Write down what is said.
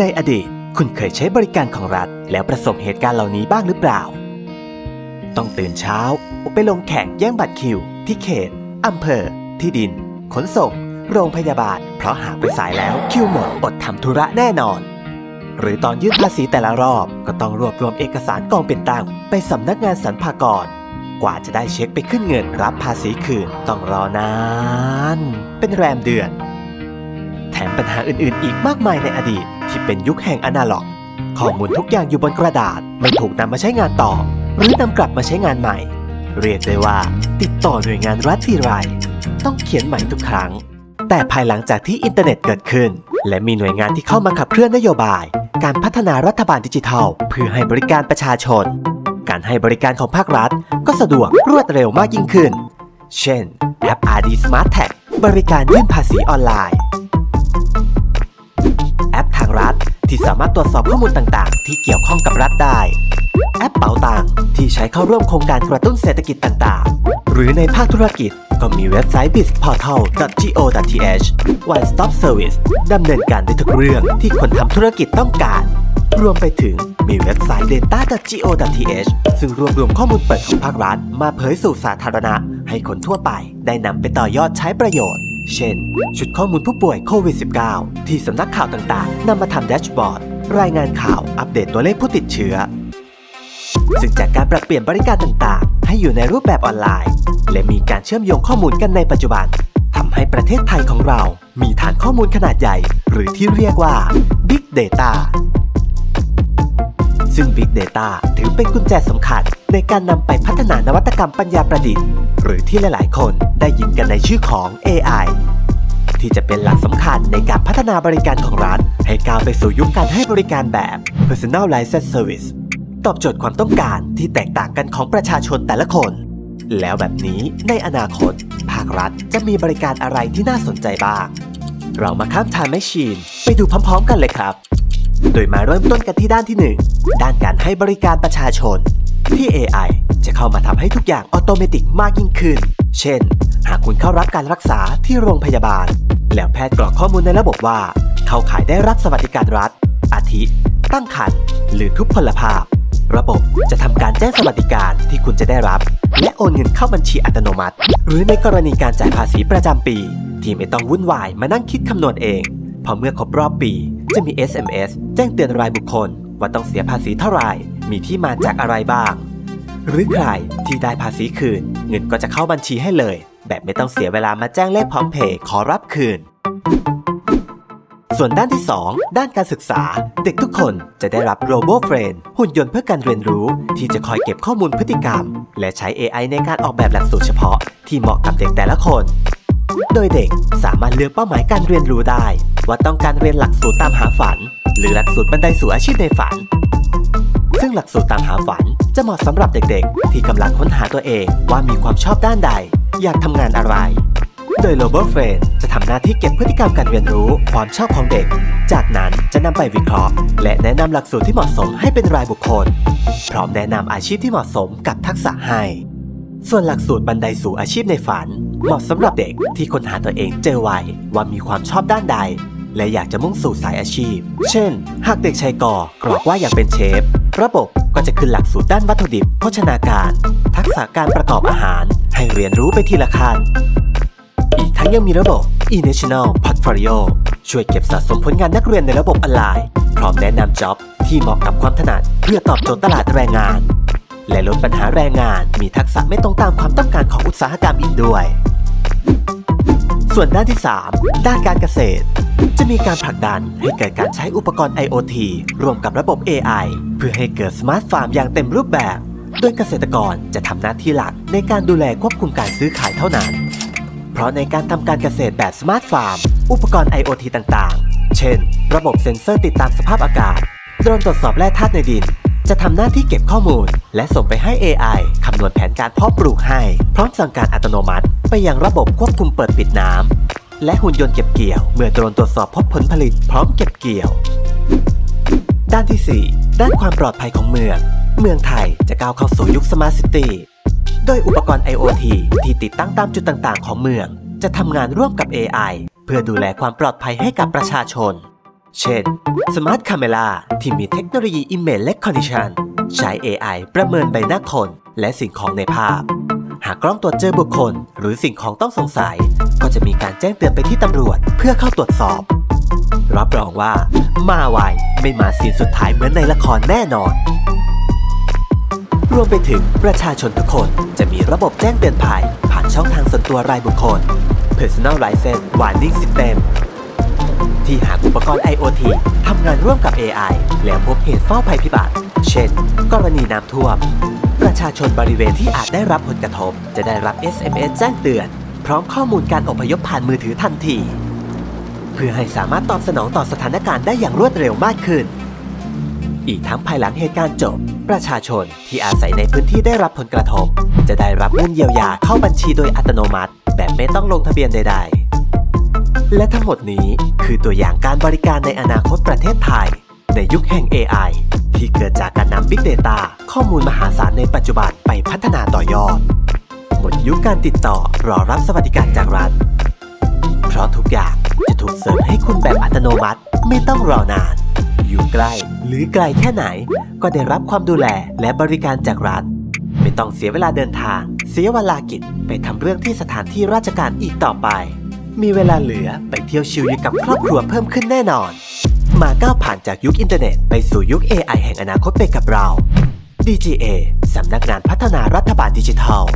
ในอดีต คุณเคยใช้บริการของรัฐ แล้วประสบเหตุการณ์เหล่านี้บ้างหรือเปล่า ต้องตื่นเช้า ไปลงแข่งแย่งบัตรคิว ที่เขตอำเภอ ที่ดิน ขนส่ง โรงพยาบาล เพราะหากไปสายแล้วคิวหมดอดทำธุระแน่นอน หรือตอนยื่นภาษีแต่ละรอบ ก็ต้องรวบรวมเอกสารกองเป็นตังไปสำนักงานสรรพากรกว่าจะได้เช็คไปขึ้นเงินรับภาษีคืนต้องรอนาน เป็นแรมเดือน แถมปัญหาอื่นๆ อีกมากมายในอดีต ที่เป็นยุคแห่งอนาล็อก ข้อมูลทุกอย่างอยู่บนกระดาษไม่ถูกนำมาใช้งานต่อ หรือนำกลับมาใช้งานใหม่ เรียกได้ว่า ติดต่อหน่วยงานรัฐทีไรต้องเขียนใหม่ทุกครั้ง แต่ภายหลังจากที่อินเทอร์เน็ตเกิดขึ้น และมีหน่วยงานที่เข้ามาขับเคลื่อนนโยบาย การพัฒนารัฐบาลดิจิทัล เพื่อให้บริการประชาชน การให้บริการของภาครัฐ ก็สะดวกรวดเร็วมากยิ่งขึ้น เช่นแอป RD Smart Tag บริการยื่นภาษีออนไลน์ แอปทางรัฐ ที่สามารถตรวจสอบข้อมูลต่างๆ ที่เกี่ยวข้องกับรัฐได้ แอปเป๋าตังที่ใช้เข้าร่วมโครงการกระตุ้นเศรษฐกิจต่างๆ หรือในภาคธุรกิจก็มีเว็บไซต์ bizportal.go.th One Stop Service ดำเนินการได้ทุกเรื่องที่คนทำธุรกิจต้องการ รวมไปถึงมีเว็บไซต์ data.go.th ซึ่งรวบรวมข้อมูลเปิดของภาครัฐ มาเผยสู่สาธารณะ ให้คนทั่วไปได้นำไปต่อยอดใช้ประโยชน์ เช่น ชุดข้อมูลผู้ป่วยโควิด -19 ที่สำนักข่าวต่างๆนำมาทำแดชบอร์ด รายงานข่าวอัปเดตตัวเลขผู้ติดเชื้อ ซึ่งจากการปรับเปลี่ยนบริการต่างๆ ให้อยู่ในรูปแบบออนไลน์ และมีการเชื่อมโยงข้อมูลกันในปัจจุบันทำให้ประเทศไทยของเรา มีฐานข้อมูลขนาดใหญ่ หรือที่เรียกว่า Big Data ซึ่ง Big Data ถือเป็นกุญแจสำคัญ ในการนำไปพัฒนานวัตกรรมปัญญาประดิษฐ์ หรือที่หลาย ๆ คนได้ยินกันในชื่อของ AI ที่จะเป็นหลักสำคัญในการพัฒนาบริการของรัฐให้ก้าวไปสู่ยุคการให้บริการแบบ Personalized Service ตอบโจทย์ความต้องการที่แตกต่างกันของประชาชนแต่ละคน แล้วแบบนี้ในอนาคต ภาครัฐจะมีบริการอะไรที่น่าสนใจบ้าง เรามาข้ามทางแมชชีน ไปดูพร้อม ๆ กันเลยครับ โดยมาเริ่มต้นกันที่ด้านที่ 1 ด้านการให้บริการประชาชน ที่ AI จะเข้ามาทำให้ทุกอย่างออโตเมติกมากยิ่งขึ้น เช่น หากคุณเข้ารับการรักษาที่โรงพยาบาล แล้วแพทย์กรอกข้อมูลในระบบว่า เข้าขายได้รับสวัสดิการรัฐ อาทิ ตั้งครรภ์หรือทุพพลภาพ ระบบจะทำการแจ้งสวัสดิการที่คุณจะได้รับ และโอนเงินเข้าบัญชีอัตโนมัติ หรือในกรณีการจ่ายภาษีประจำปี ที่ไม่ต้องวุ่นวายมานั่งคิดคำนวณเองพอเมื่อครบรอบปี จะมี SMS แจ้งเตือนรายบุคคล ว่าต้องเสียภาษีเท่าไหร่ มีที่มาจากอะไรบ้าง หรือใครที่ได้ภาษีคืน เงินก็จะเข้าบัญชีให้เลย แบบไม่ต้องเสียเวลามาแจ้งเลขพร้อมเพย์ขอรับคืน ส่วนด้านที่ 2 ด้านการศึกษา เด็กทุกคนจะได้รับ Robo Friend หุ่นยนต์เพื่อการเรียนรู้ ที่จะคอยเก็บข้อมูลพฤติกรรม และใช้ AI ในการออกแบบหลักสูตรเฉพาะ ที่เหมาะกับเด็กแต่ละคน โดยเด็กสามารถเลือกเป้าหมายการเรียนรู้ได้ ว่าต้องการเรียนหลักสูตรตามหาฝัน หรือหลักสูตรบันไดสู่อาชีพในฝัน ซึ่งหลักสูตรตามหาฝันจะเหมาะสำหรับเด็กๆ ที่กำลังค้นหาตัวเองว่ามีความชอบด้านใด อยากทำงานอะไร โดย Global f r i e n d จะทำหน้าที่เก็บพฤติกรรมการเรียนรู้ความชอบของเด็ก จากนั้นจะนำไปวิเคราะห์ และแนะนำหลักสูตรที่เหมาะสมให้เป็นรายบุคคล พร้อมแนะนำอาชีพที่เหมาะสมกับทักษะให้ส่วนหลักสูตรบันไดสู่อาชีพในฝัน เหมาะสำหรับเด็กที่ค้นหาตัวเองเจอไวว่ามีความชอบด้านใด และอยากจะมุ่งสู่สายอาชีพ เช่น หากเด็กชายกอกรอกว่าอยากเป็นเชฟ ระบบก็จะขึ้นหลักสูตรด้านวัตถุดิบ โภชนาการ ทักษะการประกอบอาหาร ให้เรียนรู้ไปทีละขั้น อีกทั้งยังมีระบบ e-national portfolio ช่วยเก็บสะสมผลงานนักเรียนในระบบออนไลน์ พร้อมแนะนำจ็อบที่เหมาะกับความถนัด เพื่อตอบโจทย์ตลาดแรงงาน และลดปัญหาแรงงาน มีทักษะไม่ตรงตามความต้องการของอุตสาหกรรมอีกด้วย ส่วนด้านที่ 3 ด้านการเกษตร จะมีการผลักดันให้เกิดการใช้อุปกรณ์ IoT ร่วมกับระบบ AI เพื่อให้เกิดสมาร์ทฟาร์มอย่างเต็มรูปแบบ โดยเกษตรกรจะทำหน้าที่หลักในการดูแลควบคุมการซื้อขายเท่านั้น เพราะในการทำการเกษตรแบบสมาร์ทฟาร์ม อุปกรณ์ IoT ต่างๆ เช่น ระบบเซ็นเซอร์ติดตามสภาพอากาศ โดรนตรวจสอบแร่ธาตุในดิน จะทำหน้าที่เก็บข้อมูล และส่งไปให้ AI คำนวณแผนการเพาะปลูกให้ พร้อมสั่งการอัตโนมัติ ไปยังระบบควบคุมเปิดปิดน้ำ และหุ่นยนต์เก็บเกี่ยว เมื่อโดรนตรวจสอบพบผลผลิตพร้อมเก็บเกี่ยว ด้านที่ 4 ด้านความปลอดภัยของเมือง เมืองไทยจะก้าวเข้าสู่ยุคสมาร์ทซิตี้โดยอุปกรณ์ IoT ที่ติดตั้งตามจุดต่างๆ ของเมือง จะทำงานร่วมกับ AI เพื่อดูแลความปลอดภัยให้กับประชาชน เช่น Smart Camera ที่มีเทคโนโลยี Image Recognition ใช้ AI ประเมินใบหน้าคน และสิ่งของในภาพ หากกล้องตรวจเจอบุคคล หรือสิ่งของต้องสงสัย ก็จะมีการแจ้งเตือนไปที่ตำรวจเพื่อเข้าตรวจสอบ รับรองว่า มาไวไม่มาซีนสุดท้ายเหมือนในละครแน่นอน รวมไปถึงประชาชนทุกคนจะมีระบบแจ้งเตือนภัย ผ่านช่องทางส่วนตัวรายบุคคล Personalized Warning System ที่หากอุปกรณ์ IoT ทำงานร่วมกับ AI แล้วพบเหตุเฝ้าภัยพิบัติ เช่น กรณีน้ำท่วม ประชาชนบริเวณที่อาจได้รับผลกระทบ จะได้รับ SMS แจ้งเตือน พร้อมข้อมูลการอพยพผ่านมือถือทันที เพื่อให้สามารถตอบสนองต่อสถานการณ์ได้อย่างรวดเร็วมากขึ้น อีกทั้งภายหลังเหตุการณ์จบ ประชาชนที่อาศัยในพื้นที่ได้รับผลกระทบ จะได้รับเงินเยียวยาเข้าบัญชีโดยอัตโนมัติ แบบไม่ต้องลงทะเบียนใด ๆ และทั้งหมดนี้คือตัวอย่างการบริการในอนาคตประเทศไทย ในยุคแห่ง AI ที่เกิดจากการนำ Big Data ข้อมูลมหาศาลในปัจจุบันไปพัฒนาต่อยอด ยุคการติดต่อรอรับสวัสดิการจากรัฐ เพราะทุกอย่างจะถูกเสริมให้คุณแบบอัตโนมัติไม่ต้องรอนาน อยู่ใกล้หรือไกลแค่ไหน ก็ได้รับความดูแลและบริการจากรัฐ ไม่ต้องเสียเวลาเดินทาง เสียเวลากิจไปทำเรื่องที่สถานที่ราชการอีกต่อไป มีเวลาเหลือไปเที่ยวชิลอยู่กับครอบครัวเพิ่มขึ้นแน่นอน มาก้าวผ่านจากยุคอินเทอร์เน็ตไปสู่ยุค AI แห่งอนาคตไปกับเรา DGA สำนักงานพัฒนารัฐบาลดิจิทัล